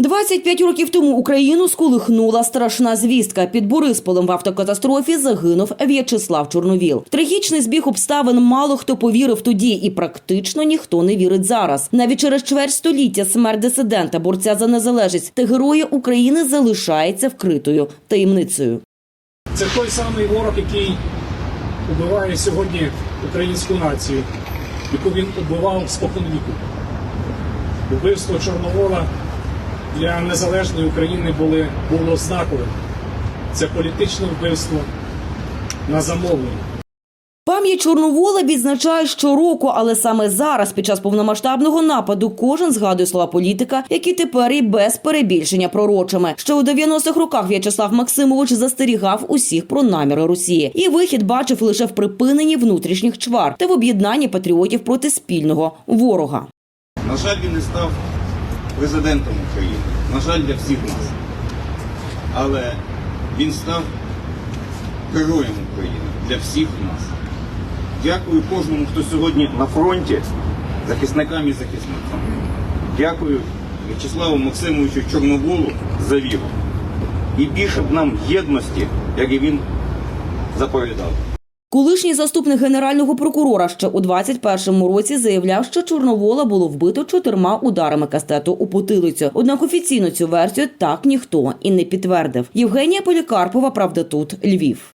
25 років тому Україну сколихнула страшна звістка. Під Борисполем в автокатастрофі загинув В'ячеслав Чорновіл. Трагічний збіг обставин мало хто повірив тоді, і практично ніхто не вірить зараз. Навіть через чверть століття смерть дисидента, борця за незалежність та героя України залишається вкритою таємницею. Це той самий ворог, який убиває сьогодні українську націю, яку він убивав спокон віку. Убивство Чорновола для незалежної України були, було знаковим. Це політичне вбивство на замовлення. Пам'ять Чорновола відзначає щороку, але саме зараз, під час повномасштабного нападу, кожен згадує слова політика, які тепер і без перебільшення пророчими. Ще у 90-х роках В'ячеслав Максимович застерігав усіх про наміри Росії, і вихід бачив лише в припиненні внутрішніх чвар та в об'єднанні патріотів проти спільного ворога. На жаль, він не став президентом України. На жаль, для всіх нас. Але він став героєм України для всіх нас. Дякую кожному, хто сьогодні на фронті, захисникам і захисникам. Дякую В'ячеславу Максимовичу Чорноволу за віру. І більше б нам єдності, як і він заповідав. Колишній заступник генерального прокурора ще у 21-му році заявляв, що Чорновола було вбито чотирма ударами кастету у потилицю. Однак офіційно цю версію так ніхто і не підтвердив. Євгенія Полікарпова, правда, тут Львів.